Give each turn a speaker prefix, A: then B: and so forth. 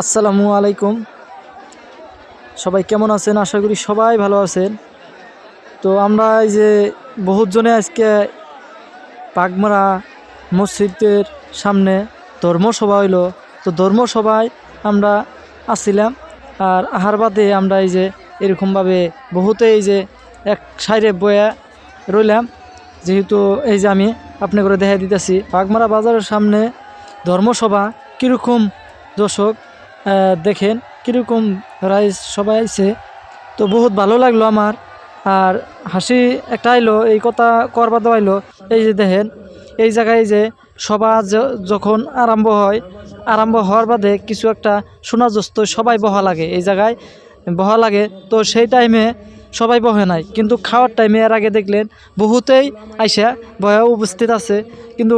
A: আসসালামু আলাইকুম। সবাই কেমন আছেন? আশা করি সবাই ভালো আছেন। তো আমরা এই যে বহুত জনে আজকে পাগমারা মসজিদের সামনে ধর্মসভা হইল। তো ধর্মসভায় আমরা আসছিলাম আর আহার বাদে আমরা এই যে এরকমভাবে বহুতে এই যে এক সাইডে বয়া রইলাম। যেহেতু এই যে আমি আপনি করে দেখা দিতেছি পাগমারা বাজারের সামনে ধর্মসভা কীরকম দর্শক? দেখেন কীরকম রাইস সবাই আইছে। তো বহুত ভালো লাগল আমার। আর হাসি একটা আইলো, এই কথা করবা দেওয়া আইলো। এই যে দেখেন, এই জায়গায় যে সভা যখন আরম্ভ হয়, আরম্ভ হওয়ার বাদে কিছু একটা শোনাজস্ত সবাই বহা লাগে। এই জায়গায় বহা লাগে। তো সেই টাইমে সবাই বহে নাই। কিন্তু খাওয়ার টাইমে এর আগে দেখলেন, বহুতেই আইসা, বয়া উপস্থিত আছে। কিন্তু